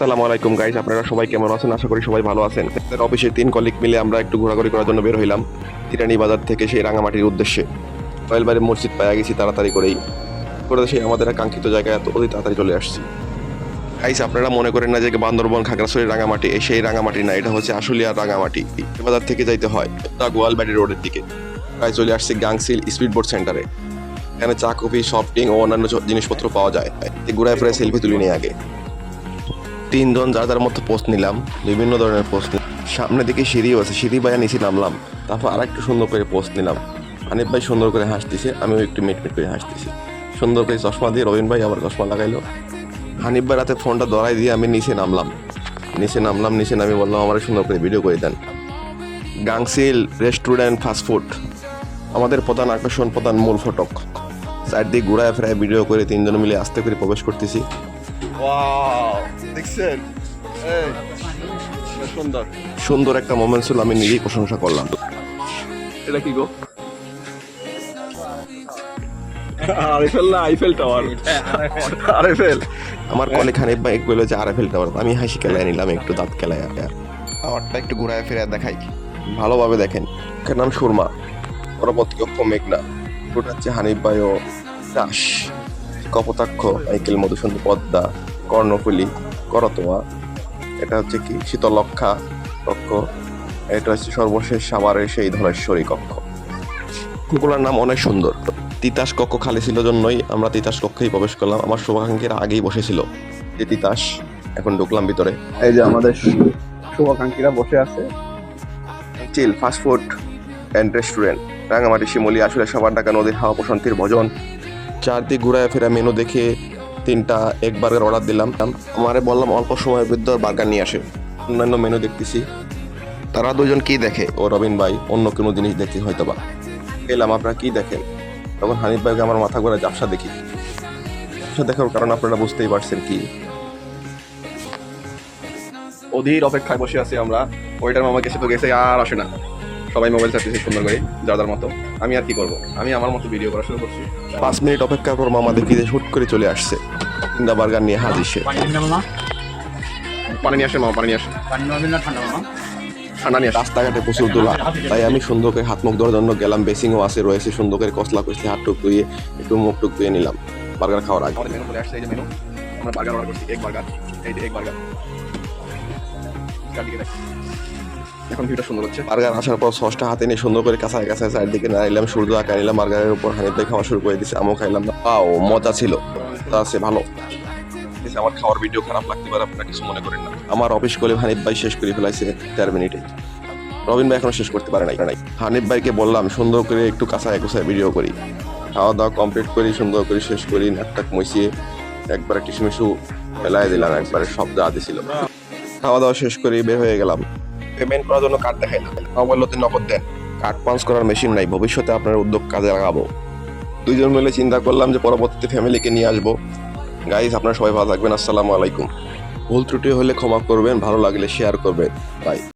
আসসালামু আলাইকুম গাইস আপনারা সবাই কেমন আছেন? আশা করি সবাই ভালো আছেন। আমাদের অফিসে তিন কলিগ মিলে আমরা একটু ঘোরাঘুরি করার জন্য বের হইলাম তিরানি বাজার থেকে সেই রাঙামাটির উদ্দেশ্যে। রয়েলবাড়ির মসজিদ পাওয়া গেছি তাড়াতাড়ি করেই। করে সেই আমাদের কাঙ্ক্ষিত জায়গায় এত অতি তাড়াতাড়ি চলে আসছি। গাইস আপনারা মনে করেন না যে বান্দরবন, খাগড়াছড়ি, রাঙামাটি সেই রাঙামাটি না, এটা হচ্ছে আশুলিয়ার রাঙামাটি। বাজার থেকে যাইতে হয় তা গোয়ালবাড়ি রোডের দিকে। প্রায় চলে আসছি গাংসিল স্পিড বোর্ড সেন্টারে। এখানে চা, কফি সফটিং ও অন্যান্য জিনিসপত্র পাওয়া যায়। ঘুরায় ফিরে সেলফি তুলি নিয়ে আগে। তিনজন যার যার মতো পোস্ট নিলাম, বিভিন্ন ধরনের পোস্ট সামনের দিকে সিঁড়িও আছে, সিঁড়ি বাইয়া নিচে নামলাম। তারপর আর একটু সুন্দর করে পোস্ট নিলাম। হানিফ ভাই সুন্দর করে হাসতেছে, আমিও একটু মিটমিট করে হাসতেছি। সুন্দর করে চশমা দিয়ে রবিন ভাই আবার চশমা লাগাইলো। হানিফ ভাই রাতে ফোনটা ধরাই দিয়ে আমি নিচে নামলাম। নিচে নামলাম, নিচে নামি বললাম, আমার সুন্দর করে ভিডিও করে দেন। গাংসিল রেস্টুরেন্ট ফাস্টফুড আমাদের প্রধান আকর্ষণ, প্রধান মূল ফটক। চারদিক ঘুরায় ফেরায় ভিডিও করে তিনজন মিলে আস্তে করে প্রবেশ করতেছি। দেখছেন? সুন্দর। সুন্দর একটা মোমেন্ট ছিল আমি নিজেই প্রশংসা করলাম। এটা কি গো? আইফেল না আইফেল টাওয়ার? আইফেল আমার কলিগ হানিফ ভাই বলল যে আরএফএল টাওয়ার। আমি হাসি খেলায় নিলাম একটু দাঁত খেলায় টাওয়ারটা একটু ঘুরায় ফিরে দেখাই। ভালোভাবে দেখেন। এর নাম সুরমা। পরবর্তী মেঘনা। ওটা হচ্ছে হানিফ ভাই ও দাস। কপোতাক্ষ মাইকেল মধুসূদন পদ্মা। কর্ণফুলি করতোয়া। এটা হচ্ছে কি? শীতলক্ষা কক্ষ। এটা হচ্ছে সর্বশেষ সাভারের সেই ধলেশ্বরী কক্ষ। কুকুলার নাম অনেক সুন্দর। তিতাস কক্ষ খালি ছিল জন্যই আমরা তিতাস কক্ষেই প্রবেশ করলাম। আমার শুভাকাঙ্ক্ষীরা আগেই বসেছিল। যে তিতাস এখন ঢুকলাম ভিতরে। এই যে আমাদের শুভাকাঙ্ক্ষীরা বসে আছে। Chill fast food and restaurant Rangamati Shimli আসলে সবার ডাকা নদীর হাওয়া প্রশান্তির ভজন। চারদিক ঘুরায় ফেরা মেনু দেখে তিনটা এক বার্গার অর্ডার দিলাম। আমারে বললাম অল্প সময়ের বৃদ্ধ বার্গার নিয়ে আসে। অন্যান্য মেনু দেখতেছি। তারা দুজন কি দেখে? ও রবিন ভাই, অন্য কোনো জিনিস দেখতে হয়তো বা এলাম, আপনারা কি দেখেন? তখন হানিফ ভাইকে আমার মাথা ঘোরা জাপসা দেখি। জাপসা দেখার কারণ আপনারা বুঝতেই পারছেন কি। অধীর অপেক্ষায় বসে আছি আমরা। ওইটার মামা গেছে তো গেছে আর আসে না। সবাই মোবাইল চাপতেছে সুন্দর করে যার যার মতো। আমি আর কি করব? আমি আমার মতো ভিডিও করা শুরু করছি। পাঁচ মিনিট অপেক্ষার পর মামা দেখি যে হুট করে চলে আসছে। তিনটা বার্গার নিয়ে হাজির সে। পানি নিয়ে আসে মামা। পানি নিয়ে আসে ঠান্ডা নিয়ে রাস্তাঘাটে প্রচুর দোলা তাই আমি সুন্দর করে হাত মুখ ধোয়ার জন্য গেলাম বেসিংও আছে রয়েছে। সুন্দর করে কসলা কষলে হাত টুক ধুয়ে একটু মুখ টুক ধুয়ে নিলাম। বার্গার খাওয়ার আগে। আমাদের মেনু চলে আসছে এই যে মেনু আমরা বার্গার অর্ডার করছি এক বার্গার। এই এক বার্গার। চারদিকে দেখ। এখন ভিউটা সুন্দর হচ্ছে বার্গার আসার পর সসটা হাতে নিয়ে সুন্দর করে কাঁচায় কাঁচায় চারদিকে নাড়াইলাম সূর্য আঁকা নিলাম বার্গারের উপর ভাই খাওয়া শুরু করে দিচ্ছে আমিও খাইলাম আও মজা ছিল। তা আছে ভালো। আমার খাওয়ার ভিডিও খারাপ লাগতে পারে আপনারা কিছু মনে করেন না। আমার অফিস করে হানিফ ভাই শেষ করে ফেলাইছে চার মিনিটে। রবিন ভাই এখনও শেষ করতে পারে নাই। নাই হানিফ ভাইকে বললাম সুন্দর করে একটু কাঁচায় কুচায় ভিডিও করি। খাওয়া দাওয়া কমপ্লিট করি সুন্দর করে শেষ করি নাকটাক মইসিয়ে একবারে টিসুমিসু ফেলাই দিলাম একবারে সব যা দিছিল। খাওয়া দাওয়া শেষ করে বের হয়ে গেলাম। পেমেন্ট করার জন্য কার্ড দেখাই না। অমূল্যতে নগদ দেন। কার্ড পাঞ্চ করার মেশিন নাই ভবিষ্যতে আপনার উদ্যোগ কাজে লাগাবো। দুজন মিলে চিন্তা করলাম যে পরবর্তীতে ফ্যামিলিকে নিয়ে আসব। গাইজ আপনার সবাই ভালো থাকবেন আসসালামু আলাইকুম। ভুল ত্রুটি হলে ক্ষমা করবেন ভালো লাগলে শেয়ার করবেন। বাই